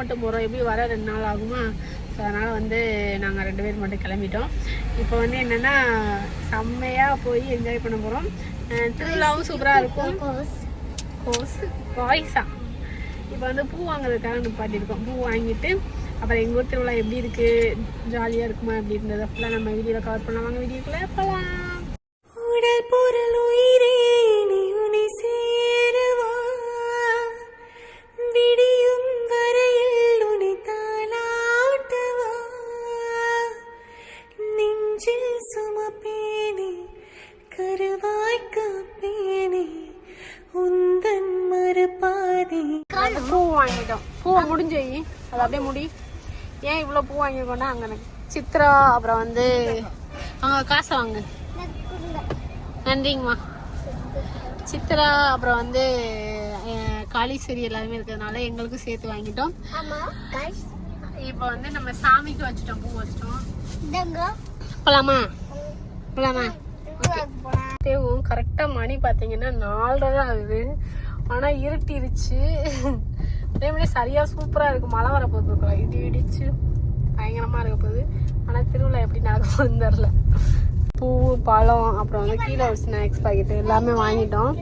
மட்டும் போகிறோம் எப்படி வர ரெண்டு நாள் ஆகுமா? ஸோ அதனால் வந்து நாங்கள் ரெண்டு பேர் மட்டும் கிளம்பிட்டோம். இப்போ வந்து என்னென்னா செம்மையாக போய் என்ஜாய் பண்ண போகிறோம் திருவிழாவும் சூப்பராக இருக்கும். கோஸ் பாய்ஸா இப்போ வந்து பூ வாங்குறதுக்காக நிப்பாட்டியிருக்கோம். பூ வாங்கிட்டு அப்புறம் எங்கள் ஊர் திருவிழா எப்படி இருக்குது ஜாலியாக இருக்குமா? எப்படி இருந்தது? ஃபுல்லாக நம்ம வீடியோவில் கவர் பண்ணலாம்? வாங்க வீடியோக்குள்ளே போகலாம் சுமப்பேனே கருவாய் காப்பேனே உந்தன் மறுபாதி பூ வாங்கிட்டோம். பூவை முடிஞ்சு. அது அப்படியே முடி. ஏன் இவ்வளோ பூ வாங்கியிருக்கோன்னா அங்கே எனக்கு சித்ரா அப்புறம் வந்து அங்கே காசை வாங்க. நன்றிங்கம்மா. சித்ரா அப்புறம் வந்து காளீஸ்வரி எல்லாருமே இருக்கிறதுனால எங்களுக்கும் சேர்த்து வாங்கிட்டோம். இப்போ வந்து நம்ம சாமிக்கு வச்சுட்டோம் பூ வச்சிட்டோம். போலாமா? போலாமா? தேவும் கரெக்டாக மணி பார்த்தீங்கன்னா நாலரை தான் ஆகுது. ஆனால் இருட்டிருச்சு. அதே மாதிரி சரியாக சூப்பராக இருக்குது மழை வர போகுது இடி இடிச்சு பயங்கரமாக இருக்க போகுது. ஆனால் திருவிழா எப்படி நடக்க போகுதுன்னு தெரில பூ பழம் அப்புறம் வந்து கீழே ஒரு ஸ்நாக்ஸ் பாக்கெட்டு எல்லாமே வாங்கிட்டோம்.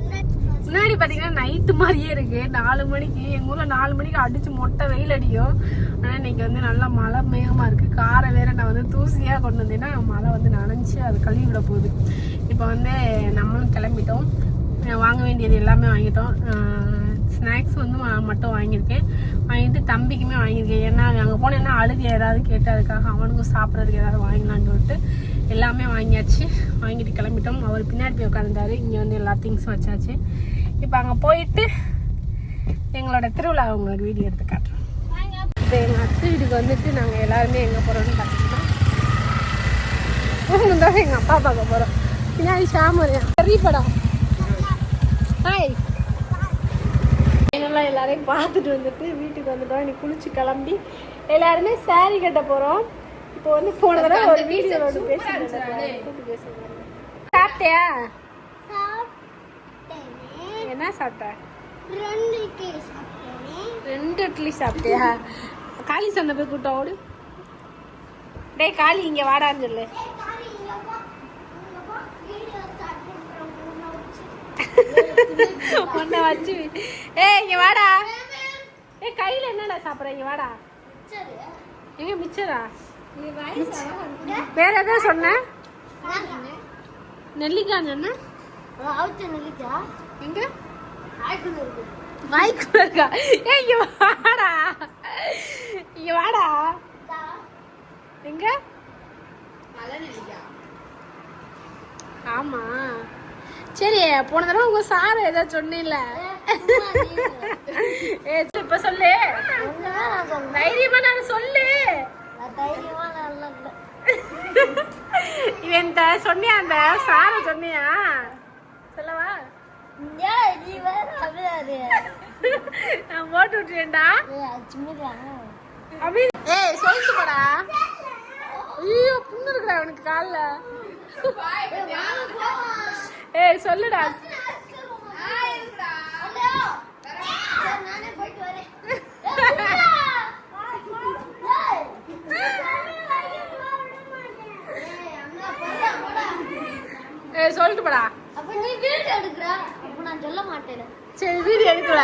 முன்னாடி பார்த்தீங்கன்னா நைட்டு மாதிரியே இருக்கு. நாலு மணிக்கு எங்கள் ஊரில் நாலு மணிக்கு அடிச்சு மொட்டை வெயில் அடிக்கும். ஆனால் இன்னைக்கு வந்து நல்லா மழை மேகமாக இருக்கு. காரை வேற நான் வந்து தூசியாக கொண்டு வந்தேன்னா மழை வந்து நனைஞ்சு அது கழுவி விட போகுது. இப்போ வந்து நம்மளும் கிளம்பிட்டோம். வாங்க வேண்டியது எல்லாமே வாங்கிட்டோம். ஸ்நாக்ஸ் வந்து மட்டும் வாங்கியிருக்கேன். வாங்கிட்டு தம்பிக்குமே வாங்கியிருக்கேன். ஏன்னா அங்கே போனேன்னா அழுகு ஏதாவது கேட்டு அதுக்காக அவனுக்கும் சாப்பிட்றதுக்கு ஏதாவது வாங்கலாம்னு சொல்லிட்டு எல்லாமே வாங்கியாச்சு. வாங்கிட்டு கிளம்பிட்டோம். அவர் பின்னாடி போய் உட்காந்துட்டாரு இங்கே வந்து எல்லா திங்ஸும் வச்சாச்சு. இப்போ அங்கே போயிட்டு எங்களோட திருவிழா உங்களுக்கு வீடியோ எடுத்து காட்டுறோம். இப்போ எங்கள் அத்தை வீட்டுக்கு வந்துட்டு நாங்கள் எல்லாருமே எங்கே போகிறோம்னு பார்த்தீங்கன்னா தான் எங்கள் அப்பா பார்க்க போகிறோம் பின்னாடி ஷாம் வரேன் பெரிய படம். ஹாய் எங்கெல்லாம் எல்லாரையும் பார்த்துட்டு வந்துட்டு வீட்டுக்கு வந்துட்டோம். இன்னைக்கு குளிச்சு கிளம்பி எல்லாருமே saree கட்ட போகிறோம் இப்போ வந்து போன தடவை ஒரு வீடியோ ஒன்று பேசிட்டு கூப்பிட்டு பேசுகிறேன் சாப்பிட்டியா? என்ன சாப்பிட்ட? ரெண்டு இட்லி சாப்பிட்டியா? காளி சந்தை போய் கூட்டம் ஓடு. டேய் காளி இங்க வாடான்னு சொல்லு. உன்னை வச்சு. ஏய் இங்க வாடா. ஏய் கையில என்னடா சாப்பிட்ற? இங்க வாடா. எங்க மிச்சரா? வேற ஏதாவது சொன்ன? நெல்லிக்காய் சொன்ன? எங்க? வாய்க்குள்ள இருக்கா? ஏ இங்க வாடா. இங்க வாடா. எங்க? ஆமா. சரி போன தடவை உங்க சார் ஏதாவது சொன்னீல்ல ஏ சரி, இப்ப சொல்லு. தைரியமா நான் சொல்லு. இவன் சொன்னியா அந்த? சார சொன்னியா? சொல்லவா? நான் போட்டு விட்டுறேன்டா அபி ஏய் சொல்லிட்டு போடா. ஐயோ புண்ணு இருக்குடா அவனுக்கு கால்ல. ஏய் சொல்லுடா. ஏய் சொல்லிட்டு போடா. அப்ப நீ வீடியோ எடுக்கிற? நான் சொல்ல மாட்டேன் சரி வீடியோ எடுக்கல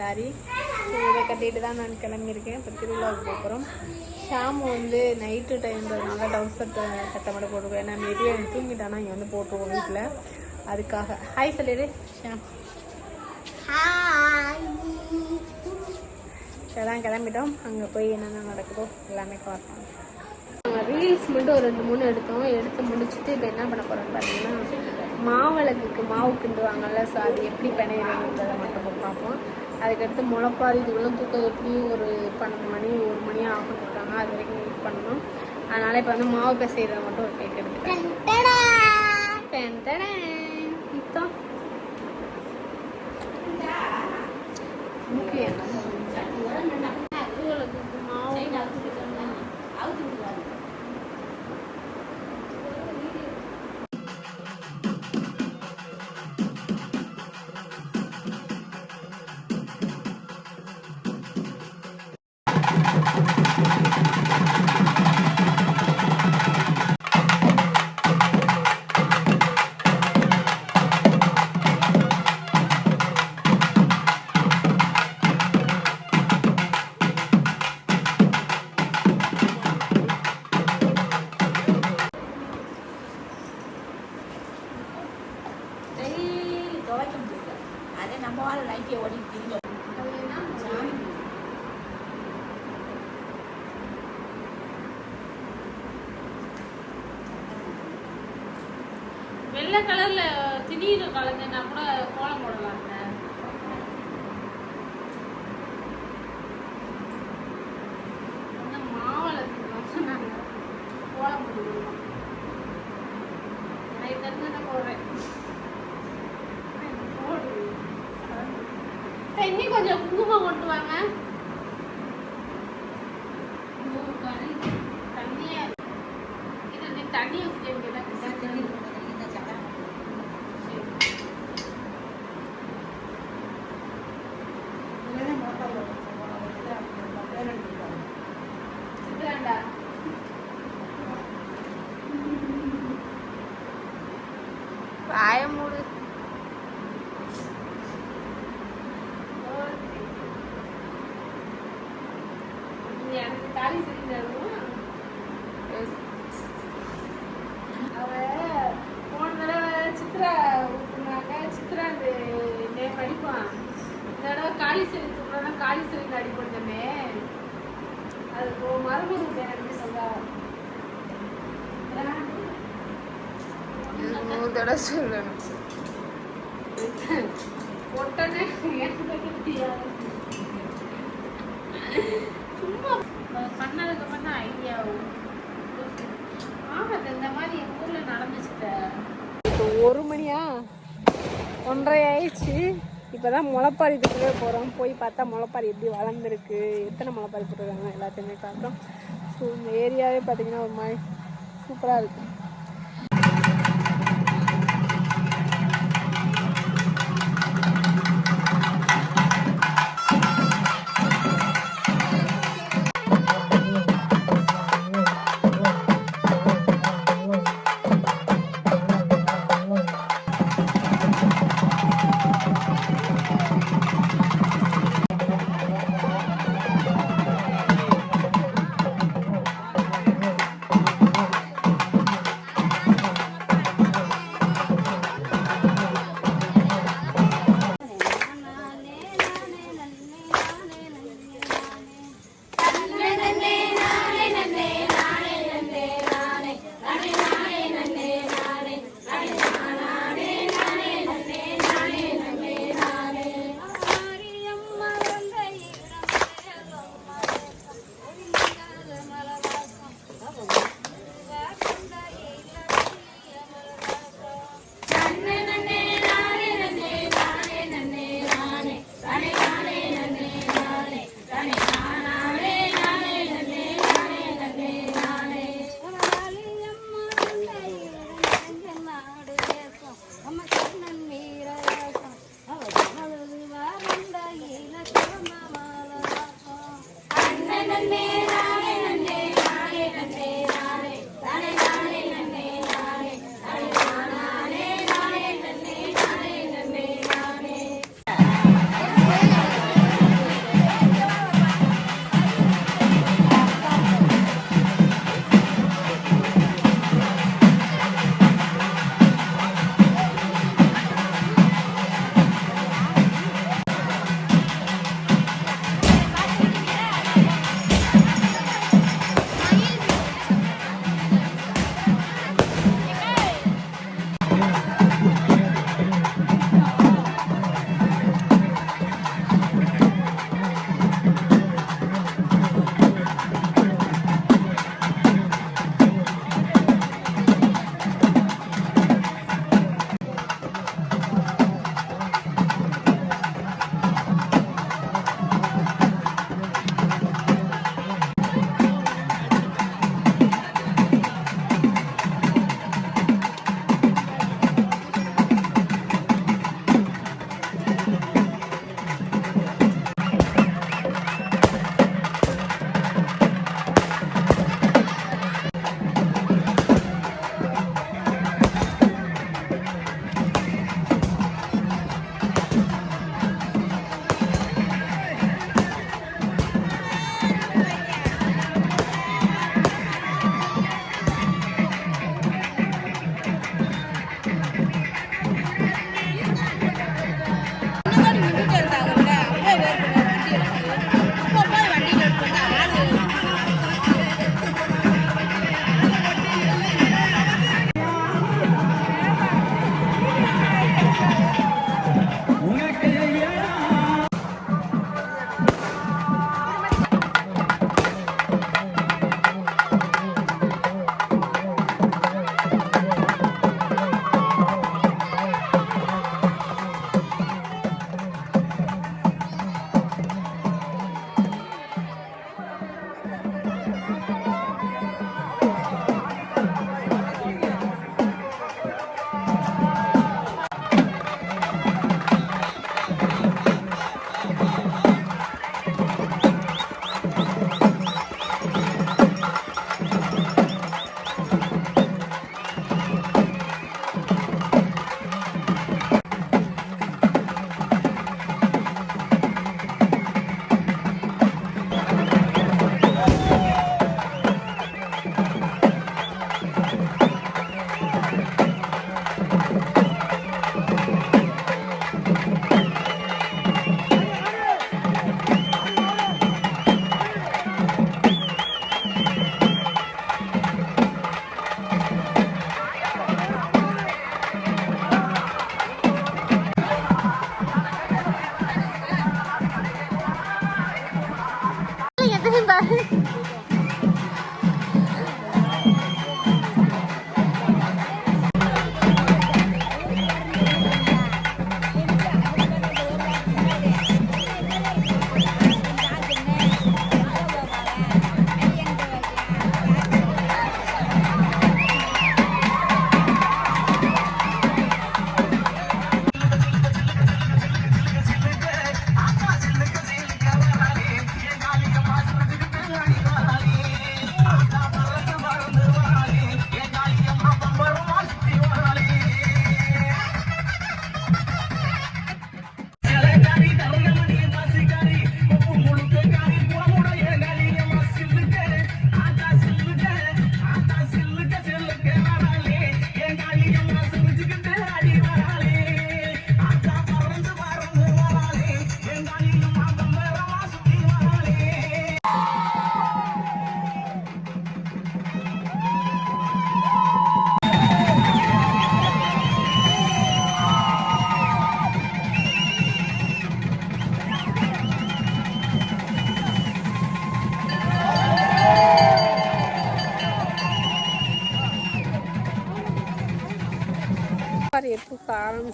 நாளுக்கு ஸோ இதை கட்டிட்டு தான் நான் கிளம்பியிருக்கேன். இப்போ திருவிழாவுக்கு போகிறோம் ஷாம் வந்து நைட்டு டைம்ன்றதுனால டவுன் சட்டை மட்டும் போட்டுருக்கோம். ஏன்னா மேபி எனக்கு தூங்கிட்டானா இங்கே வந்து போட்டுருவோம் வீட்டில் அதுக்காக. ஹாய் சொல்லிடு ஷாம். ஹாய் கிளம்பிட்டோம். அங்கே போய் என்னென்ன நடக்குதோ எல்லாமே பார்ப்போம். நாங்கள் ரீல்ஸ் மட்டும் ஒரு ரெண்டு மூணு எடுத்தோம். எடுத்து முடிச்சுட்டு இப்போ என்ன பண்ண போகிறோம்னு பார்த்தீங்கன்னா மாவிளக்குக்கு மாவு கிண்டுவாங்கல்ல ஸோ அது எப்படி பிணையிறதுன்றதை மட்டும் பார்ப்போம். அதுக்கடுத்து முளைப்பாரி இதுவெல்லாம் தூக்கம் எப்படியும் ஒரு பன்னெண்டு மணி ஒரு மணி ஆகும் இருக்காங்க. அது வரைக்கும் வெயிட் பண்ணணும். அதனால் இப்போ வந்து மாவு பிசைறதை மட்டும் ஒரு கேக் எடுத்துட்டேன் டேன் டேன். இப்போ முக்கியம் மாவு. கலர்ல திடீர் கலந்துனா கூட கோலம் போடலாம்ல. அந்த மாவளத்துக்கு வந்து கோலம் போடுவோம் நான் இது தெரிஞ்சு தான் போடுறேன். போடு. ஏய், இன்னும் கொஞ்சம் குங்குமம் கொண்டு வாங்க ஐயோ, கறி தண்ணியா இருக்கு. இது நீ தண்ணி ஊற்றி வைக்கிறேன் சித்ராண்டா வாய மூடு எனக்கு தாலி செஞ்சாலும் அவ போன தடவை சித்ரா ஊத்துனாங்க சித்ரா அந்த நேம் அடிப்பான் காளி செலி தூக்குறோம்னா காளி செலிக்கு அடிப்படுத்தமே அது இப்போ மறுபடியும் எனக்கு சொல்றா. நூறு தடவை சொல்லணும். உடனே சும்மா பண்ணதுக்கு பண்ண ஐடியா ஆமாம் இந்த மாதிரி எங்கள் ஊரில் நடந்துச்சுட்ட இப்போ ஒரு மணியா? ஒன்றரை ஆயிடுச்சு. இப்போ தான் முளைப்பாரி இதுக்குள்ளே போகிறோம் போய் பார்த்தா முளைப்பாரி எப்படி வளர்ந்துருக்கு எத்தனை முளைப்பாரி போட்டுருக்காங்க எல்லாத்தையுமே காட்டுறோம் ஸோ இந்த ஏரியாவே பார்த்தீங்கன்னா ஒரு மாதிரி சூப்பராக இருக்குது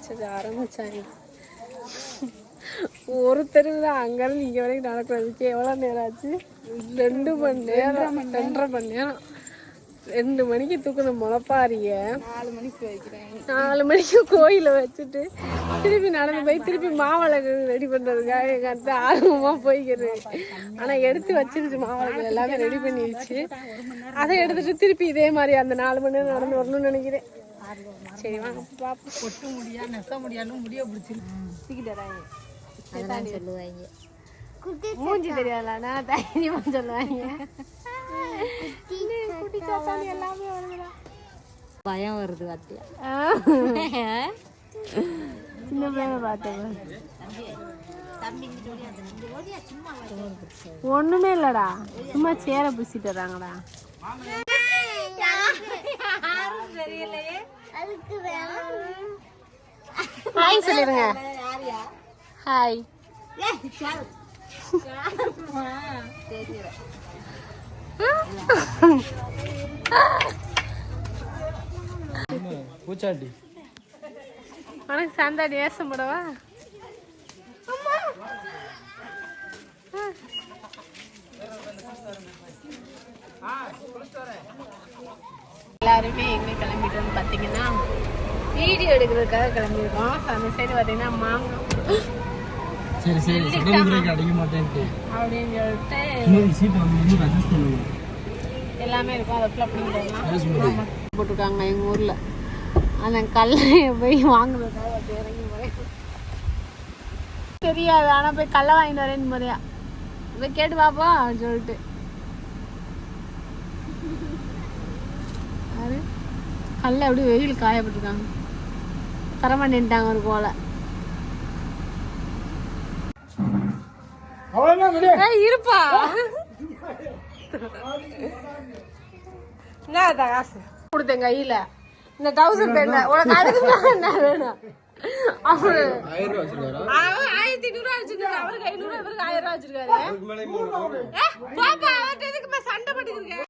ஆரம்பிச்சது ஆரம்பிச்சாங்க. ஒரு தெருவு தான் அங்கேருந்து இங்கே வரைக்கும் நடக்கிறதுக்கு எவ்வளோ நேரம் ஆச்சு? ரெண்டு மணி நேரம் ரெண்டரை மணி நேரம். ரெண்டு மணிக்கு தூக்குன முளைப்பாரிய நாலு மணிக்கு வைக்கிறேன். நாலு மணிக்கு கோயிலை வச்சுட்டு திருப்பி நடந்து போய் திருப்பி மாவிளக்கு ரெடி பண்ணுறதுக்காக எங்கள் அத்தை ஆர்வமாக போய்க்கிறது ஆனால் எடுத்து வச்சிருச்சு மாவிளக்கு. எல்லாமே ரெடி பண்ணிடுச்சு அதை எடுத்துட்டு திருப்பி இதே மாதிரி அந்த நாலு மணி நேரம் நடந்து வரணும்னு நினைக்கிறேன். சரி வாங்க. பார்ப்போம் கொட்டு முடியா நெச முடியாலும் முடிய பிடிச்சிருக்கு சொல்லுவாங்க. மூஞ்சி தெரியாதுலண்ணா தைரியமா சொல்லுவாங்க. எல்லாமே வருதுடா. பயம் வருது வாத்தியா சின்ன பிள்ளைங்க பார்த்தேன். ஒண்ணுமே இல்லடா. சும்மா சேரை பிடிச்சிட்டு வர்றாங்கடா ஹாய் சொல்லிருங்க. ஹாய். பூச்சாண்டி. உனக்கு சாந்தாடி வேஷம் போடவா? எல்லாருமே எங்க கிளம்பிட்டோம்னு பார்த்தீங்கன்னா வீடியோ எடுக்கிறதுக்காக கிளம்பியிருக்கோம். அந்த சைடு பார்த்தீங்கன்னா மாங்காய். சரி சரி. சடன் பிரேக் அடிக்க மாட்டேன்ட்டு. அப்படின்னு சொல்லிட்டு எல்லாமே இருக்கும். அதை ஃபுல்லாக madam. போட்டிருக்காங்க எங்கள் ஊரில். அந்த கல்லையை போய் வாங்குறதுக்காக இறங்கி போய். தெரியாது. ஆனால் போய் கல்லை வாங்கிட்டு வரேன்னு முறையா. போய் கேட்டு பார்ப்போம் சொல்லிட்டு. யாரு கல்லை அப்படியே வெயில் காயப்பட்டிருக்காங்க. தரமாட்டேன்ட்டாங்க ஒரு கோலை. இருப்பா. என்ன காசு. கொடுத்தேன் கையில. இந்த டவுசர் பேண்ட உனக்கு என்ன வேணும்? அவரு. ஆயிரத்தி ஐநூறு வச்சிருக்காரு. அவருக்கு ஐநூறு இவருக்கு ஆயிரம் ரூபா வச்சிருக்காரு. அவன்